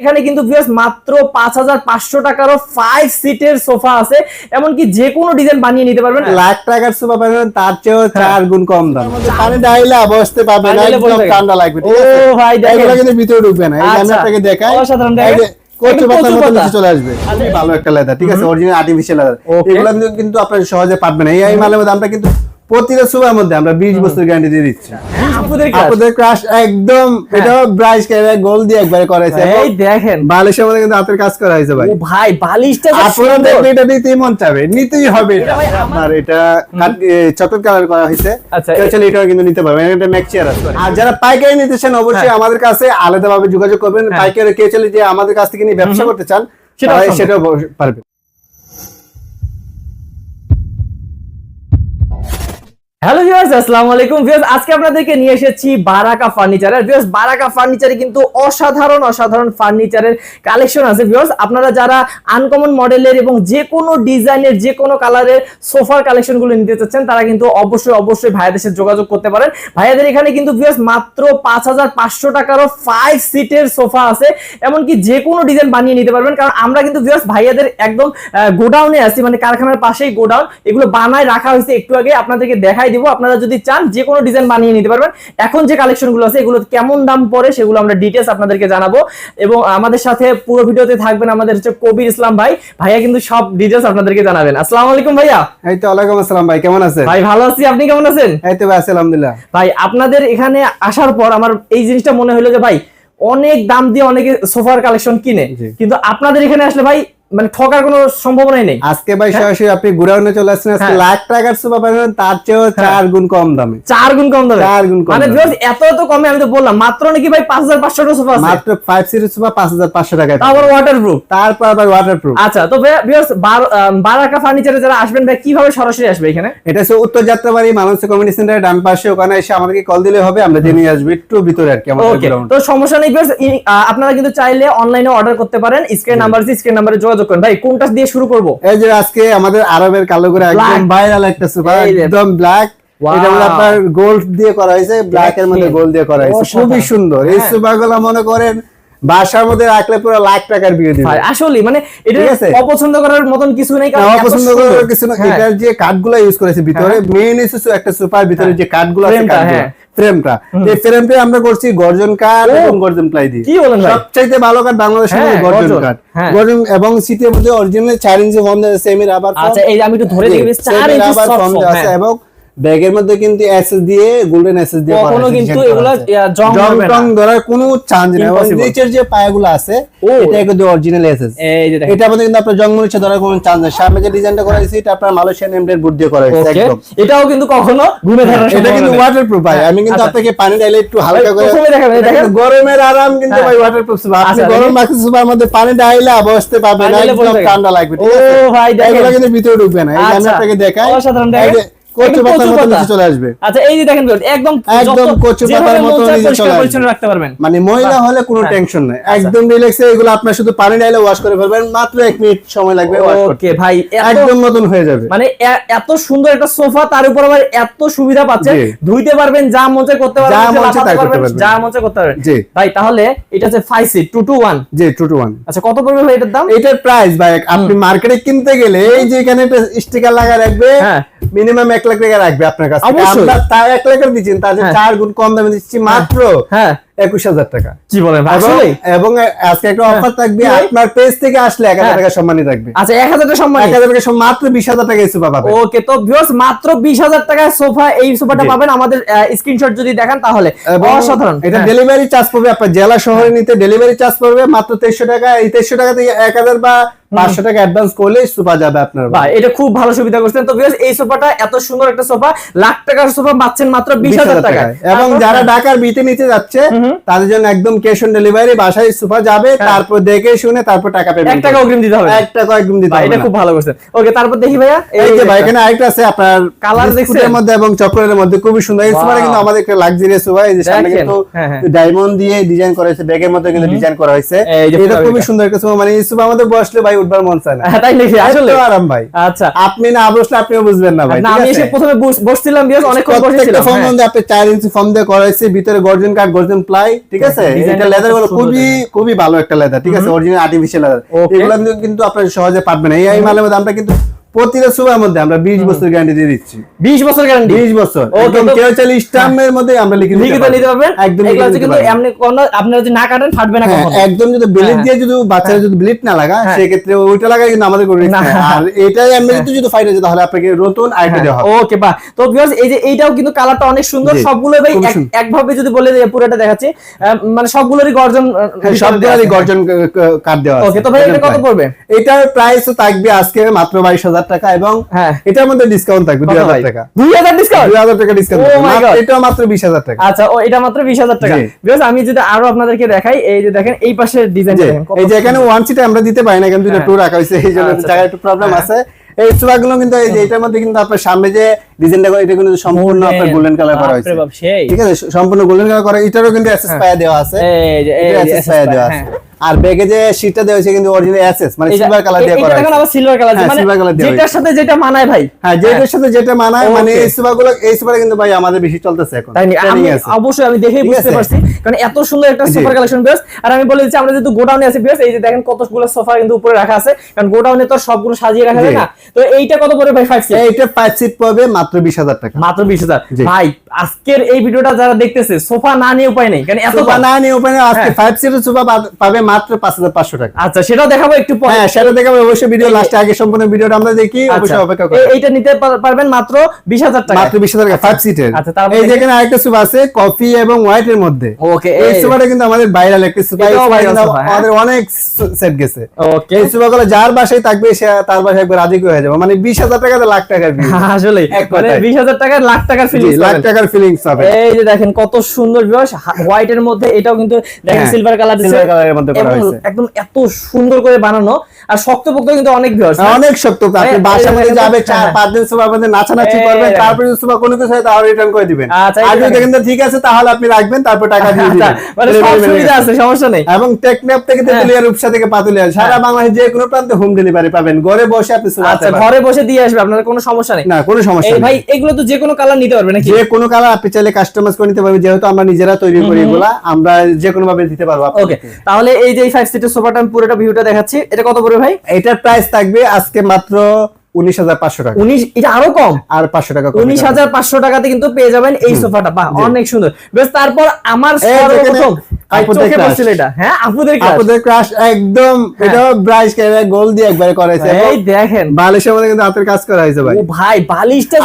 এখানে কিন্তু ভিউয়ার্স মাত্র পাঁচ হাজার পাঁচশো টাকারও ফাইভ সিটের সোফা আছে। এমনকি যে কোনো ডিজাইন বানিয়ে নিতে পারবেন। লাখ টাকার সোফা পাবেন তার চেয়েও চার গুণ কম দাম। পানি ডাইলা বসতে পারবেন ঠান্ডা লাগবে ও ভাই। এগুলো কিন্তু ভিতরে ঢুকবে না। এই আমি আচ্ছা। আপনাকে দেখাই। অসাধারণ চলে আসবে। খুবই ভালো একটা লেদার ঠিক আছে? অরিজিনাল আর্টিফিশিয়াল লেদার এগুলো কিন্তু- আপনারা সহজে পাবেন না। এই এই মালের মধ্যে আমরা কিন্তু প্রতিটা মধ্যে আমরা 20 বছর গ্যারান্টি দিয়ে দিচ্ছি। আপনাদের ক্রাশ একদম এটা ব্রাইস করে গোল দিয়ে একবারে করাইছে। এই দেখেন। বালিশের মধ্যে কিন্তু হাতের কাজ করা হয়েছে ভাই। ও ভাই বালিশটা আপনারা দেখলে এটা নিতেই মন চাবে। নিতেই হবে। এটা আপনার এটা চকলেট কালার করা হয়েছে। আচ্ছা, চাইলে কিন্তু নিতে পারবেন। এটা ম্যাক চেয়ার আছে। আর যারা পাইকারি নিতে চান অবশ্যই হ্যাঁ। আমাদের কাছে আলাদাভাবে যোগাযোগ করবেন। পাইকারি কে চলে যে আমাদের কাছ থেকে নিয়ে ব্যবসা করতে চান তারা সেটাও পারবে। হ্যালো ভিউয়ার্স আসসালামু আলাইকুম ভিউয়ার্স আজকে আপনাদেরকে নিয়ে এসেছি বারাকা ফার্নিচার আর ভিউয়ার্স বারাকা ফার্নিচারে কিন্তু অসাধারণ অসাধারণ ফার্নিচারের কালেকশন আছে। ভিউয়ার্স আপনারা যারা আনকমন মডেলের এবং যে কোনো ডিজাইনের যে কোনো কালারের সোফার কালেকশনগুলো নিতে চাচ্ছেন, তারা কিন্তু অবশ্যই অবশ্যই ভাইয়াদের সাথে যোগাযোগ করতে পারেন। ভাইয়াদের এখানে কিন্তু ভিউয়ার্স মাত্র পাঁচ হাজার পাঁচশো টাকারও ফাইভ সিটের সোফা আছে। এমনকি যে কোনো ডিজাইন বানিয়ে নিতে পারবেন। কারণ আমরা কিন্তু ভিউয়ার্স ভাইয়াদের একদম গোডাউনে আছি। মানে কারখানার পাশেই গোডাউন এগুলো বানায় রাখা হয়েছে একটু আগে। আপনাদেরকে দেখাই দিব আপনারা যদি চান যে কোনো ডিজাইন বানিয়ে নিতে পারবেন। এখন যে কালেকশনগুলো আছে এগুলো কেমন দাম পড়ে সেগুলো আমরা ডিটেলস আপনাদেরকে জানাব। এবং আমাদের সাথে পুরো ভিডিওতে থাকবেন আমাদের হচ্ছে কবির ইসলাম ভাই। ভাইয়া কিন্তু সব ডিটেলস আপনাদেরকে জানাবেন। আসসালামু আলাইকুম ভাইয়া। এই তো ওয়ালাইকুম আসসালাম ভাই কেমন আছেন? ভাই ভালো আছি। আপনি কেমন আছেন? এই তো ভাই আলহামদুলিল্লাহ। ভাই আপনাদের এখানে আসার পর আমার এই জিনিসটা মনে হলো যে ভাই অনেক দাম দিয়ে অনেকে সোফার কালেকশন কিনে। কিন্তু আপনাদের এখানে আসলে ভাই মানে ঠকার কোনো সম্ভাবনাই নেই। আজকে ভাই সরাসরি আপনি গুড়াউনে চলে আসছেন আজকে হ্যাঁ। লাখ টাকার সোফা পাবেন তার চেয়েও চার গুণ কম দামে। চার গুণ কম দামে? চার গুণ কম মানে viewers, এত এত কমে আমি তো বললাম মাত্র নাকি ভাই পাঁচ হাজার পাঁচশো সোফা আছে? মাত্র ফাইভ সিরিজ সোফা পাঁচ হাজার পাঁচশো টাকায় তারপর ওয়াটার প্রুফ তারপর আবার ওয়াটার প্রুফ আচ্ছা তো ভিউয়ার্স বারাকা ফার্নিচারে যারা আসবেন ভাই কীভাবে সরাসরি আসবে এখানে? এটা হচ্ছে উত্তর যাত্রাবাড়ি মানুষ কমিউনিটি সেন্টারের ডান পাশে ওখানে এসে আমাদেরকে কল দিলে হবে আমরা জেনে আসব একটু ভিতরে আর কি আমাদের তো সমস্যা নেই আহ, আপনারা কিন্তু চাইলে অনলাইনে অর্ডার করতে পারেন স্ক্রিন নাম্বার স্ক্রিন নাম্বারে যোগাযোগ করেন। ভাই কোনটা দিয়ে শুরু করব? এই যে আজকে আমাদের আরবের কালো করে একদম ভাইরাল একটা সোফা একদম ব্ল্যাক এটা মধ্যে আপনার গোল্ড দিয়ে করা হয়েছে ব্ল্যাক এর মধ্যে গোল্ড দিয়ে করা হয়েছে। খুবই সুন্দর। এই হ্যাঁ। মনে করেন বাসার মধ্যে রাখলে পুরো লাখ টাকার বিয়ে দিবে। আসলে মানে এটা? অপছন্দ করার মতন কিছু নেই কারণ। করার না। হ্যাঁ। এটার যে কাঠগুলো ইউজ করেছে ভিতরে মেইন ইস্যু একটা সোফার ভিতরে যে কাঠগুলো আছে কাঠগুলো হ্যাঁ। ফ্রেমটা। এই ফ্রেমটা আমরা করছি গর্জন কাঠ। এবং গর্জন প্লাই দিয়ে। কি বলেন ভাই? সবচাইতে ভালো কাঠ বাংলাদেশের হ্যাঁ, গর্জন কাঠ। হ্যাঁ। গর্জন এবং সিটির মধ্যে অরিজিনাল চার ইঞ্চি ফর্ম সেমি রাবার আচ্ছা এই আমি একটু ধরে দেখি 4 ইঞ্চি সফট আছে এবং ব্যাগের মধ্যে কিন্তু এসএস দিয়ে গোল্ডেন এসএস দিয়ে কখনো কিন্তু এগুলা, জং জং টং ধরার কোনো চান্স নেই নিচের যে পায়াগুলো আছে এটা কিন্তু অরিজিনাল এসএস এই যে দেখেন এটা মধ্যে কিন্তু আপনার জং মরিচা ধরার কোনো চান্স নেই সামনে যে ডিজাইনটা করা হয়েছে এটা আপনার মালয়েশিয়ান এমব্রয়েড বুট দিয়ে করা হয়েছে একদম এটাও কিন্তু কখনো ঘুরে ধরার এটা কিন্তু। ওয়াটারপ্রুফ ভাই আমি কিন্তু আচ্ছা। আপনাকে পানি ডাইলে একটু হালকা করে দেখেন। গরমের আরাম কিন্তু হ্যাঁ। ভাই ওয়াটারপ্রুফ আপনি আচ্ছা, গরম। মাখছি সুপার মধ্যে পানি ডাইলে পারবেন পানি না একদম ঠান্ডা লাগবে ও ভাই, দেখেন। এগুলো কিন্তু ভিতরে ঢুকবে না এই আমি আচ্ছা। আপনাকে দেখাই অসাধারণ দেখেন। যে কচু পাতার মতো নিচে চলে আসবে। আচ্ছা এই যে দেখেন একদম একদম কচু পাতার মতো নিচে চলে আসবে। রাখতে পারবেন। মানে ময়লা হলে কোনো হ্যাঁ। টেনশন নাই। একদম রিল্যাক্সে এগুলো আপনার শুধু পানি ডাইলে ওয়াশ করে ফেলবেন মাত্র এক মিনিট সময় লাগবে wash করতে। ওকে ভাই একদম নতুন হয়ে যাবে। মানে এত সুন্দর একটা সোফা তার উপর আবার এত সুবিধা পাচ্ছেন ধুইতে পারবেন যা মঞ্চে করতে পারবেন যা নিচে মন চায় করতে পারবেন। যা করতে পারবেন। ভাই তাহলে এটা হচ্ছে five seat two two G আচ্ছা কত পড়বে ভাই এটার দাম? এটার প্রাইস ভাই আপনি মার্কেটে কিনতে গেলে এই যে এখানে স্টিকার লাগা রাখবে হ্যাঁ। মিনিমাম এক লাখ টাকা রাখবে আপনার কাছে অবশ্যই। তার এক লাখের দিচ্ছেন তার হ্যাঁ। চার গুণ কম দামে দিচ্ছি মাত্র হ্যাঁ একুশ হাজার টাকা। কি বলেন আসলে এবং আজকে একটা অফার থাকবে কি আপনার পেজ থেকে আসলে এক হাজার হ্যাঁ। টাকা সম্মানী থাকবে। আচ্ছা এক হাজার টাকা সম্মান এক হাজার টাকা মাত্র বিশ হাজার টাকা সোফা পাবে ওকে তো ভিউয়ার্স মাত্র বিশ হাজার টাকায় সোফা এই সোফাটা। পাবেন। আমাদের স্ক্রিনশট যদি দেখান তাহলে। অসাধারণ। এটা হ্যাঁ। ডেলিভারি চার্জ পড়বে আপনার জেলা শহরে নিতে ডেলিভারি চার্জ পড়বে মাত্র তেইশশো টাকা। এই তেইশশো টাকা থেকে এক হাজার বা পাঁচশো টাকা অ্যাডভান্স করলে সোফা যাবে আপনার ভাই এটা খুব ভালো সুবিধা করছেন। তো ভিউয়ার্স এই সোফাটা এত সুন্দর একটা সোফা লাখ টাকার সোফা পাচ্ছেন মাত্র বিশ হাজার টাকায়। এবং যারা ঢাকার বিতে নিতে যাচ্ছে তাদের জন্য একদম ক্যাশ অন ডেলিভারি বাসায় সোফা যাবে তারপর দেখে শুনে তারপর টাকা হ্যাঁ। এক টাকা অগ্রিম দিতে হবে না। এক টাকা একদম দিতে হবে এটা খুব ভালো করছেন ওকে তারপর দেখি ভাইয়া এই যে ভাই এখানে আরেকটা আছে আপনার বিস্কুটের দেখছেন? মধ্যে এবং চকলেটের মধ্যে খুবই সুন্দর। এই সোফাটা কিন্তু আমাদের একটা লাক্সারিয়াস সোফা এই যে সামনে কিন্তু হ্যাঁ, হ্যাঁ। ডায়মন্ড দিয়ে ডিজাইন করা হয়েছে ব্যাগের মধ্যে কিন্তু ডিজাইন করা হয়েছে। এটা খুবই সুন্দর একটা সোফা মানে এই সোফা আমাদের বসলে ভাই উঠবার মন চায় না। হ্যাঁ, তাই নাকি? আসলে। আরাম ভাই। আচ্ছা। আপনি না বসলে আপনিও বুঝবেন না ভাই না আমি এসে প্রথমে বসছিলাম বিকজ অনেকক্ষণ প্রত্যেকটা বসেছিলাম। ফর্ম হ্যাঁ। মধ্যে আপনি চার ইঞ্চি ফর্ম দিয়ে করা হয়েছে ভিতরে গর্জন কাঠ গর্জন প্লাই ঠিক আছে? এটা লেদারগুলো খুবই খুবই ভালো একটা লেদার ঠিক আছে? অরিজিনাল আর্টিফিশিয়াল লেদার এগুলো কিন্তু- আপনার সহজে পাবেন এই মালের মধ্যে আমরা কিন্তু প্রতিটা সুপার মধ্যে আমরা বিশ বছর গ্যারান্টি দিয়ে দিচ্ছি। 20 বছর গ্যারান্টি বিশ বছর। একদম কেউ চাইলে মধ্যে আমরা লিখে লিখিত নিতে পারবেন? একদম এগুলো লিখে কিন্তু এমনি কোনো আপনারা যদি না কাটেন ফাটবে না হ্যাঁ, কখনো। একদম যদি ব্লেড হ্যাঁ। দিয়ে যদি বাচ্চারা যদি ব্লেড না লাগা হ্যাঁ। সেক্ষেত্রে ওইটা লাগাই কিন্তু আমাদের। নাই। আর যদি ফাইটে যায় তাহলে আপনাকে নতুন আরেকটা দেওয়া হবে। ওকে বা তো ভিউয়ার্স এই যে এইটাও কিন্তু কালারটা অনেক সুন্দর। সবগুলো ভাই। একভাবে যদি বলে দিই পুরোটা দেখাচ্ছি। মানে সবগুলোরই গর্জন আহ, হ্যাঁ, সব দেয়া গর্জন কার্ড দেওয়া আছে। ওকে তো ভাই এটা কত পড়বে? এটার প্রাইস থাকবে আজকে মাত্র বাইশ হাজার টাকা এবং হ্যাঁ। এটার মধ্যে ডিসকাউন্ট থাকবে দুই হাজার টাকা। 2000 ডিসকাউন্ট দুই হাজার টাকা ডিসকাউন্ট. এটাও মাত্র বিশ হাজার টাকা। আচ্ছা ও এটা মাত্র 20000 টাকা। জি। আমি যদি আরও আপনাদেরকে দেখাই এই যে দেখেন এই পাশের ডিজাইন এই যে এখানে ওয়ান সিটে আমরা দিতে পারি না দুইটা হ্যাঁ। টু রাখা হয়েছে এই জন্য আচ্ছা, জায়গায় একটু প্রবলেম হ্যাঁ। আছে। এই সুপারগুলো কিন্তু এই যে এটার মধ্যে কিন্তু আপনার সামনে যে ডিজাইনটা করে এটা কিন্তু সম্পূর্ণ আপনার গোল্ডেন কালার করা হয়েছে। ঠিক আছে সম্পূর্ণ গোল্ডেন কালার করা এটারও কিন্তু এসএস পায়া দেওয়া আছে। এই যে এটা পায়া দেওয়া আছে। হ্যাঁ। আর ব্যাগে যে শীটটা দেওয়া হয়েছে কিন্তু অরিজিনাল এসএস মানে সিলভার কালার দিয়ে করা এটা আবার সিলভার কালার হ্যাঁ, মানে silver color দেওয়া যেটার সাথে যেটা মানায় ভাই। হ্যাঁ যেটার সাথে যেটা মানায় মানে এই সুপারগুলো এই সুপার কিন্তু ভাই আমাদের বেশি চলতেছে এখন। তাই? আমি অবশ্যই আমি দেখেই বুঝতে পারছি কারণ এত সুন্দর একটা জি। সোফার কালেকশন বেস আর আমি বলে দিচ্ছি আমরা যেহেতু গোডাউনে আছি বেস এই যে দেখেন কতগুলো সোফা কিন্তু উপরে রাখা আছে কারণ গোডাউনে তো সবগুলো সাজিয়ে রাখা যায় না। তো এইটা কত পড়ে ভাই ফাইভ এইটা পাঁচ সিট পড়বে মাত্র বিশ হাজার টাকা। মাত্র বিশ হাজার। জি। ভাই আজকের এই ভিডিওটা যারা দেখতেছে সোফা না নিয়ে উপায় নেই কারণ এত সুপার দাম। না নিয়ে ওপেনে আজকে হ্যাঁ। ফাইভ সিটের সুপার পাবে মাত্র পাঁচ হাজার পাঁচশো টাকা। আচ্ছা সেটাও দেখাবো একটু পরে। হ্যাঁ সেটা দেখে আমি অবশ্যই ভিডিও লাস্টে আগে সম্পূর্ণ ভিডিওটা আমরা দেখি আচ্ছা, অবশ্যই অপেক্ষা করি। এইটা নিতে পারবেন মাত্র বিশ হাজার টাকা। মাত্র বিশ হাজার টাকা ফাইভ সিটের আচ্ছা, তারপরে এই যেখানে আরেকটা সুপার আছে কফি এবং হোয়াইট এর মধ্যে। ওকে এই কিন্তু আমাদের ভাইরাল একটা হ্যাঁ। আমাদের অনেক সেট গেছে। ওকে এই যার বাসায় থাকবে সে তার বাসায় একবার রাজি হয়ে যাবে। মানে বিশ হাজার টাকাতে লাখ টাকার আসলে মানে। বিশ হাজার টাকার লাখ টাকার ফিলিংস লাখ টাকার ফিলিংস হবে এই যে দেখেন কত সুন্দর ভিউয়ার্স হোয়াইট এর মধ্যে এটাও কিন্তু দেখেন হ্যাঁ, সিলভার কালার color এর মধ্যে করা হয়েছে। একদম এত সুন্দর করে বানানো আর শক্তপোক্ত কিন্তু অনেক ভিউয়ার্স অনেক শক্ত আপনি বাসার এই- মধ্যে যাবে হ্যাঁ, চার হ্যাঁ। পাঁচ দিন সুপার মধ্যে নাচানাচি করবেন। তারপরে সুপার কোনো কিছু হয় তাহলে রিটার্ন করে দিবেন। আর যদি দেখেন। ঠিক আছে তাহলে আপনি রাখবেন তারপর টাকা দিয়ে আচ্ছা, দিবেন। মানে সব সুবিধা আছে সমস্যা নেই। এবং থেকে তেতুলিয়া রূপসা থেকে পাতুলিয়া সারা বাংলাদেশ যে কোনো প্রান্তে হোম ডেলিভারি পাবেন। ঘরে বসে আপনি আচ্ছা ঘরে বসে দিয়ে আসবে আপনার কোনো সমস্যা নেই। না কোনো সমস্যা নেই। ভাই এগুলো তো যে কোনো কালার নিতে পারবে নাকি? যে কোনো কালার আপনি চাইলে কাস্টমাইজ করে নিতে পারবেন যেহেতু আমরা নিজেরা তৈরি করি এগুলা আমরা যে কোনো ভাবে দিতে পারব ওকে তাহলে এই যে ফাইভ সিটের সোফাটা আমি পুরোটা ভিউটা দেখাচ্ছি। এটা কত পড়বে ভাই? এটার প্রাইস থাকবে আজকে মাত্র উনিশ হাজার পাঁচশো টাকা। উনিশ এটা আরও কম? আর পাঁচশো টাকা উনিশ হাজার পাঁচশো টাকাতে কিন্তু পেয়ে যাবেন এই সোফাটা। বাহ অনেক সুন্দর। বেশ তারপর আমার সর্বপ্রথম যেখানে ভাই, আপুদের চোখে crush। পড়ছিল এটা। হ্যাঁ আপুদের crush। আপনাদের ক্রাশ একদম এটা ব্রাইশ গোল দিয়ে একবারে করাইছে। এই দেখেন। বালিশের মধ্যে কিন্তু হাতের কাজ করা হয়েছে ভাই। ভাই বালিশটা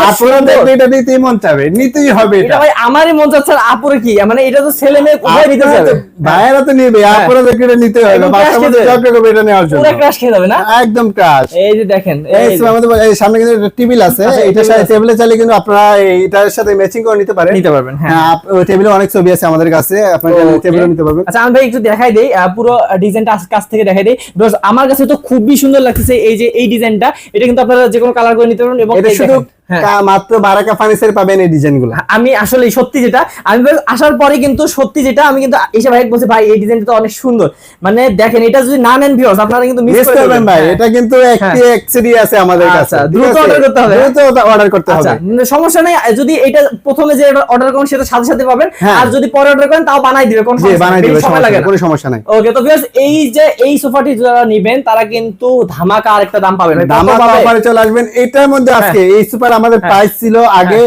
এটা নিতেই মন চাবে নিতেই হবে এটা এটা। ভাই আমারই মন চাচ্ছে আপুরে কি? মানে এটা তো ছেলে মেয়ে কোথায় নিতে যাবে তো- ভাইয়েরা তো নিবে এটা নিতে হবে। একদম বাচ্চা মধ্যে খেতে করবে এটা নেওয়ার জন্য। পুরো ক্রাশ খেয়ে যাবে না? একদম ক্রাশ এই যে দেখেন এই আমাদের এই সামনে কিন্তু একটা টেবিল আছে। আচ্ছা, এটার সাথে টেবিলে চাইলে কিন্তু আপনারা এটার সাথে ম্যাচিং করে নিতে পারেন। নিতে পারবেন হ্যাঁ। হ্যাঁ টেবিলে অনেক ছবি আছে আমাদের কাছে। আপনারা. টেবিলে নিতে পারবেন। আচ্ছা আমি ভাই একটু দেখাই দেই পুরো ডিজাইনটা কাছ থেকে দেখাই দেই। বিকজ আমার কাছে তো খুবই সুন্দর লাগতেছে এই যে এই ডিজাইনটা এটা কিন্তু আপনারা যে কোনো কালার করে নিতে পারবেন এবং এটা শুধু হ্যাঁ। মাত্র বারাকা ফার্নিচার পাবেন এই ডিজাইন আমি আসলে সত্যি যেটা আমি আসার পরে কিন্তু সত্যি যেটা আমি কিন্তু এসে ভাই বলছি ভাই এই ডিজাইনটা তো অনেক সুন্দর। মানে দেখেন এটা যদি না নেন ভিউয়ার্স আপনারা কিন্তু মিস মিস করবেন ভাই হ্যাঁ। এটা কিন্তু একটি এক্সিডি আছে আমাদের কাছে দ্রুত আছে? করতে হবে। দ্রুত অর্ডার করতে হবে। সমস্যা নেই যদি এটা প্রথমে যে অর্ডার করেন সেটা সাথে সাথে পাবেন। হ্যাঁ। আর যদি পরে অর্ডার করেন তাও বানাই দিবে কোনো সমস্যা বানাই নেই, দিবে বেশি সময় লাগে কোনো সমস্যা নাই। ওকে তো ভিউয়ার্স এই যে এই সোফাটি যারা নেবেন তারা কিন্তু ধামাকা আরেকটা দাম পাবেন। চলে আসবেন এটার মধ্যে আজকে এই সুপার আমাদের প্রাইস ছিল আগে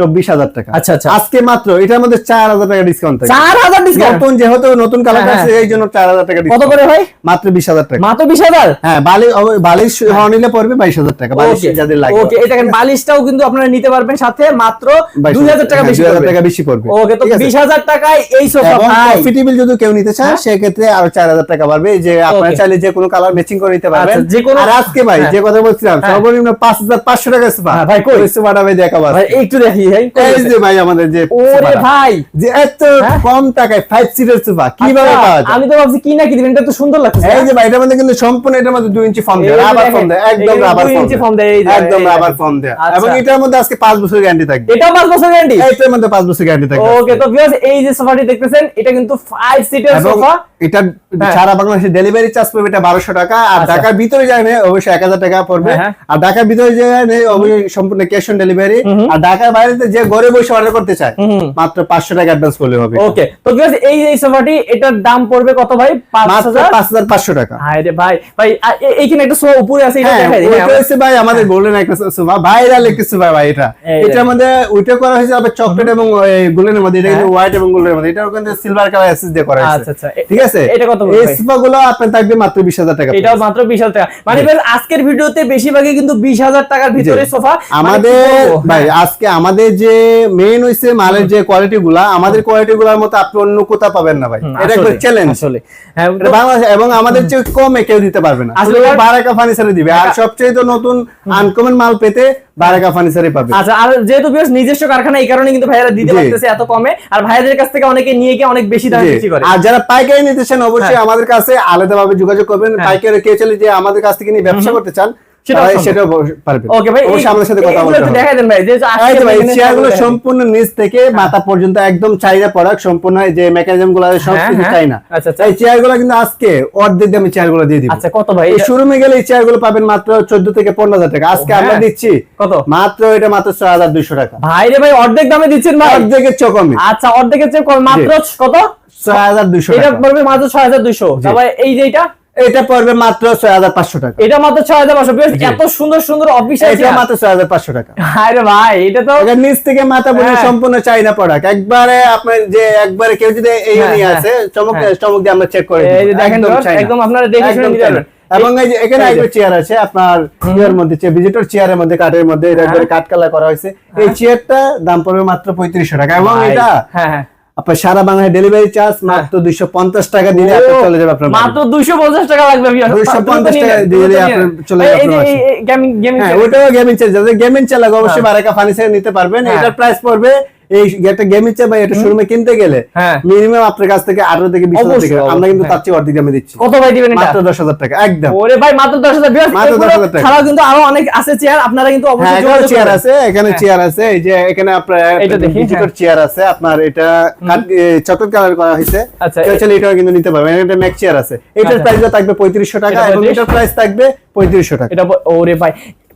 চব্বিশ হাজার টাকা। আচ্ছা, আচ্ছা। আজকে মাত্র এটার মধ্যে চার হাজার টাকা ডিসকাউন্ট চার হাজার ডিসকাউন্ট নতুন যেহেতু নতুন কালার হ্যাঁ, আছে এই জন্য চার হাজার টাকা কত করে ভাই? মাত্র বিশ হাজার টাকা। মাত্র বিশ হাজার? হ্যাঁ বালি বালিশ হওয়া নিলে পড়বে বাইশ হাজার টাকা বালিশ যাদের লাগে ওকে এই বালিশটাও কিন্তু আপনারা নিতে পারবেন সাথে মাত্র দুই হাজার টাকা হ্যাঁ, বেশি 2,000 টাকা বেশি পড়বে। ওকে তো বিশ হাজার টাকায় এই সোফা এবং ভাই। কফি টেবিল যদি কেউ নিতে চায় হ্যাঁ। সেক্ষেত্রে আরও চার হাজার টাকা বাড়বে। যে আপনারা চাইলে যে কোনো কালার ম্যাচিং করে নিতে পারবেন। আচ্ছা, যে কোনো- আর আজকে ভাই হ্যাঁ। যে কথা বলছিলাম। সর্বনিম্ন পাঁচ হাজার পাঁচশো টাকা সোফা ভাই, কই? সোফাটা ভাই দেখাবো একটু দেখি। এই যে ভাই আমাদের যে ওরে ভাই! যে এত হ্যাঁ? কম টাকায় ফাইভ সিটের সোফা কীভাবে আচ্ছা, পাওয়া যায়? আমি তো ভাবছি কি না কি দিবেন? এটা তো সুন্দর লাগছে এই যে ভাই এটার মধ্যে কিন্তু সম্পূর্ণ এটার মধ্যে দুই ইঞ্চি ফর্ম দেয় রাবার ফর্ম দেয় একদম রাবার ফর্ম ইঞ্চি foam দেয়, এই যে, একদম রাবার ফর্ম দেয়। এবং এটার মধ্যে আজকে পাঁচ বছর গ্যারান্টি থাকবে। বছর গ্যারান্টি এইটার মধ্যে পাঁচ বছর গ্যারান্টি থাকবে ওকে তো ভিউয়ার্স এই যে সোফাটি দেখতেছেন এটা কিন্তু ফাইভ সিটের এবং সোফা এটা হ্যাঁ। সারা বাংলাদেশে ডেলিভারি চার্জ পড়বে এটা বারোশো টাকা আর আচ্ছা। ঢাকার ভিতরে যায় না অবশ্যই এক হাজার টাকা পড়বে। হ্যাঁ, আর ঢাকার ভিতরে যায় না অবশ্যই সম্পূর্ণ ক্যাশ অন ডেলিভারি আর ঢাকার বাইরে যে ঘরে বসে অর্ডার করতে চায় মাত্র পাঁচশো টাকা অ্যাডভান্স করলে হবে। ওকে তো ভিউয়ার্স এই এই সোফাটি এটার দাম পড়বে কত ভাই? পাঁচ হাজার? পাঁচশো টাকা। হায় রে ভাই ভাই এইখানে একটা সোফা উপরে আছে এটা হ্যাঁ, দেখাই হ্যাঁ, ভাই আমাদের গোল্ডেন একটা সোফা ভাইরাল একটা সোফা ভাই এটা। এটার মধ্যে ওইটা করা হয়েছে আবার চকলেট এবং গোল্ডেনের মধ্যে এটা হোয়াইট এবং গোল্ডেনের মধ্যে এটা কিন্তু সিলভার কালার অ্যাসেস দিয়ে করা আচ্ছা, হয়েছে। আচ্ছা। এ- ঠিক আছে? এটা কত এই সোফা গুলো আপনার থাকবে মাত্র বিশ হাজার টাকা এটাও মাত্র বিশ হাজার টাকা। মানে ভাই আজকের ভিডিওতে বেশিরভাগই কিন্তু বিশ হাজার টাকার ভিতরে সোফা মানে আমাদের ভাই হ্যাঁ। আজকে আমাদের যে মেইন হইছে মালের যে কোয়ালিটি গুলা আমাদের কোয়ালিটি গুলার মতো আপনি অন্য কোথাও পাবেন না ভাই। এটা আসলে, চ্যালেঞ্জ আসলে। হ্যাঁ বাংলাদেশ এবং আমাদের চেয়ে কমে কেউ দিতে পারবে না। আসলে আসলে বারাকা ফার্নিচারে দিবে। আর সবচেয়ে তো নতুন আনকমন মাল পেতে বারাকা ফার্নিচারই পাবে। আচ্ছা আর যেহেতু বেশ নিজস্ব কারখানা এই কারণে কিন্তু ভাইয়ারা দিতে। পারতেছে এত কমে। আর ভাইয়াদের কাছ থেকে অনেকে নিয়ে গিয়ে অনেক বেশি দামে বিক্রি করে। আর যারা পাইকারি নিতে চান অবশ্যই হ্যাঁ। আমাদের কাছে আলাদাভাবে যোগাযোগ করবেন। পাইকারি কে চলে যে আমাদের কাছ থেকে নিয়ে ব্যবসা করতে চান সেটাও পারবেন ওকে ভাই অবশ্যই আমাদের সাথে কথা বলতে একটু দেন ভাই যে আজকে ভাই এখানে চেয়ারগুলো দেখাই। সম্পূর্ণ নিচ থেকে মাথা পর্যন্ত একদম চাহিদা প্রোডাক্ট সম্পূর্ণ যে মেকানিজমগুলো সব হ্যাঁ, কিছু হ্যাঁ। আচ্ছা, আচ্ছা। এই চেয়ার কিন্তু আজকে অর্ধেক দামে চেয়ার দিয়ে দিব। আচ্ছা কত ভাই? এই শোরুমে গেলে এই চেয়ারগুলো পাবেন মাত্র চোদ্দ থেকে পনেরো হাজার টাকা। আজকে আমরা হ্যাঁ। দিচ্ছি কত? মাত্র এটা মাত্র ছয় হাজার দুইশো টাকা। ভাই রে ভাই অর্ধেক দামে দিচ্ছেন ভাই। অর্ধেকের চকমে আচ্ছা অর্ধেকের চেয়ে কম, মাত্র কত? ছয় হাজার দুইশো এটা পড়বে মাত্র ছয় হাজার দুইশো। তারপরে এই যে এটা এটা পড়বে মাত্র ছয় হাজার পাঁচশো টাকা এটা মাত্র ছয় হাজার পাঁচশো জি। এত সুন্দর সুন্দর অফিস এটা মাত্র ছয় হাজার পাঁচশো টাকা আরে ভাই এটা তো এটা নিচ থেকে মাথা পর্যন্ত হ্যাঁ। সম্পূর্ণ চাইনা প্রোডাক্ট একবারে আপনার যে একবারে কেউ যদি এই হ্যাঁ, নিয়ে হ্যাঁ। আসে চমক। চমক দিয়ে আমরা চেক করে এই যে দেখেন একদম। আপনারা দেখে শুনে নিতে। পারবেন। এবং এই যে এখানে একটা চেয়ার আছে আপনার চেয়ার মধ্যে ভিজিটর চেয়ারের মধ্যে কাঠের মধ্যে এটা একবারে কাঠ কালার করা হয়েছে এই চেয়ারটা দাম পড়বে মাত্র পঁয়ত্রিশশো টাকা এবং এটা হ্যাঁ হ্যাঁ আপনার সারা বাংলায় ডেলিভারি চার্জ মাত্র দুইশো পঞ্চাশ টাকা দিলে চলে যাবে আপনার মাত্র দুইশো পঞ্চাশ টাকা লাগবে দুইশো পঞ্চাশ টাকা দিলে আপনার চলে যাবে হ্যাঁ। ওটাও গেমিং চার্জ যাদের গেমিং লাগে অবশ্যই বারেকা বারাকা ফার্নিচার নিতে পারবেন। হ্যাঁ। এটার প্রাইস পড়বে এই একটা গেমিং চেয়ার বা এটা শোরুমে কিনতে গেলে হ্যাঁ। মিনিমাম আপনার কাছ থেকে আঠারো থেকে বিশ হাজার আমরা কিন্তু হ্যাঁ। তার চেয়ে অর্ধেক দামে দিচ্ছি কত ভাই দিবেন এটা মাত্র দশ হাজার টাকা একদম ওরে ভাই মাত্র দশ হাজার মাত্র 10,000 টাকা। ছাড়াও কিন্তু আরও অনেক আছে চেয়ার আপনারা কিন্তু হ্যাঁ অবশ্যই এখানে যোগাযোগ চেয়ার আছে এখানে হ্যাঁ। চেয়ার আছে এই যে এখানে আপনার দেখি, হ্যাঁ। চেয়ার আছে আপনার এটা চকলেট কালার করা হয়েছে আচ্ছা, কেউ এ- চাইলে এটাও কিন্তু নিতে পারবেন এটা ম্যাক চেয়ার আছে এটার। প্রাইস থাকবে পঁয়ত্রিশশো টাকা এটা এবং এটার প্রাইস থাকবে পঁয়ত্রিশশো টাকা এটা ওরে ভাই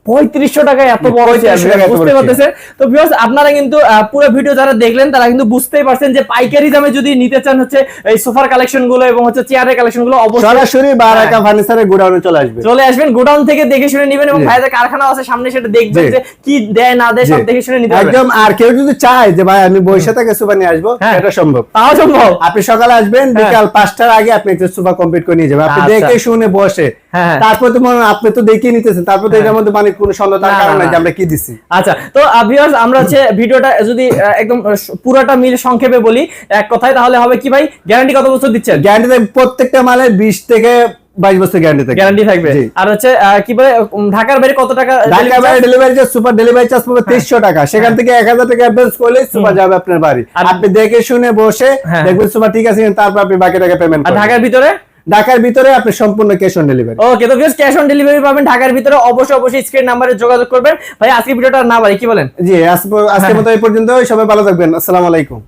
পঁয়ত্রিশশো টাকায় এত বড় 3500 চেয়ার টাকা এত বুঝতে বড় পারতেছেন? তো ভিউয়ার্স আপনারা কিন্তু পুরো ভিডিও যারা দেখলেন তারা কিন্তু বুঝতেই পারছেন যে পাইকারি দামে যদি নিতে চান হচ্ছে এই সোফার কালেকশনগুলো এবং হচ্ছে চেয়ারের কালেকশনগুলো অবশ্যই সরাসরি বারাকা ফার্নিচারের গোডাউনে চলে আসবে। চলে আসবেন গোডাউন থেকে দেখে শুনে নেবেন এবং ভাইদের কারখানা আছে সামনে সেটা দেখবেন যে কি দেয় না দেয় সব দেখে শুনে নিতে পারবেন। একদম আর কেউ যদি চায় যে ভাই আমি বৈশা থেকে সুপার নিয়ে আসব হ্যাঁ। সেটা সম্ভব। তাও সম্ভব। আপনি সকালে আসবেন হ্যাঁ। বিকাল পাঁচটার আগে আপনি একটা সুপার কমপ্লিট করে নিয়ে যাবেন। আপনি আচ্ছা। দেখে শুনে বসে হ্যাঁ। তারপর তো আপনি তো দেখিয়ে নিতেছেন তারপর তো এটার মধ্যে মানে কোনো সন্দেহ কারণ নাই যে আমরা কি দিছি। আচ্ছা তো ভিউয়ার্স আমরা হচ্ছে ভিডিওটা যদি একদম পুরোটা মিল সংক্ষেপে বলি এক কথায় তাহলে হবে কি ভাই? গ্যারান্টি কত বছর দিচ্ছেন? গ্যারান্টি প্রত্যেকটা মালে বিশ থেকে বাইশ বছর গ্যারান্টি থাকে গ্যারান্টি থাকবে। আর হচ্ছে কি বলে ঢাকার বাইরে কত টাকা বাইরে delivery charge super delivery charge পড়বে তেইশশো টাকা। সেখান থেকে এক হাজার টাকা অ্যাডভান্স করলে সুপার যাবে আপনার বাড়ি। আর- আপনি দেখে শুনে বসে হ্যাঁ। দেখবেন সুপার ঠিক আছে তারপর আপনি বাকি টাকা পেমেন্ট আর ঢাকার ভিতরে? ঢাকার ভিতরে আপনি সম্পূর্ণ ক্যাশ অন ডেলিভারি ওকে তো ক্যাশ অন ডেলিভারি পাবেন ঢাকার ভিতরে অবশ্যই অবশ্যই স্ক্রিন নাম্বারে যোগাযোগ করবেন। ভাই আজকে ভিডিওটা না ভাই কি বলেন? জি আজকে আজকের মতো এই পর্যন্ত সবাই ভালো থাকবেন আসসালামু আলাইকুম।